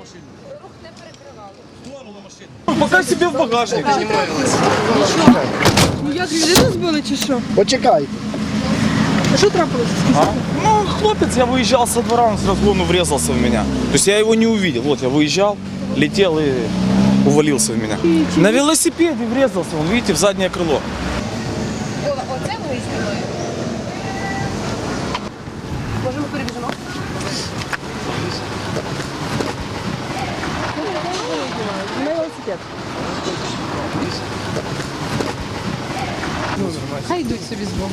машину. Рух не перекривало. В сторону машину. Пока себе в багажник. Нічого. Ну як людину збили чи що? Почекайте. А Что трапилось? А? Ну, хлопец, я выезжал со двора, он с разгону врезался в меня. То есть я его не увидел. Вот я выезжал, летел и увалился в меня. На велосипеде врезался, он, видите, в заднее крыло. Оце выяснилось? Велосипед. Хай йдуть собі з Богом.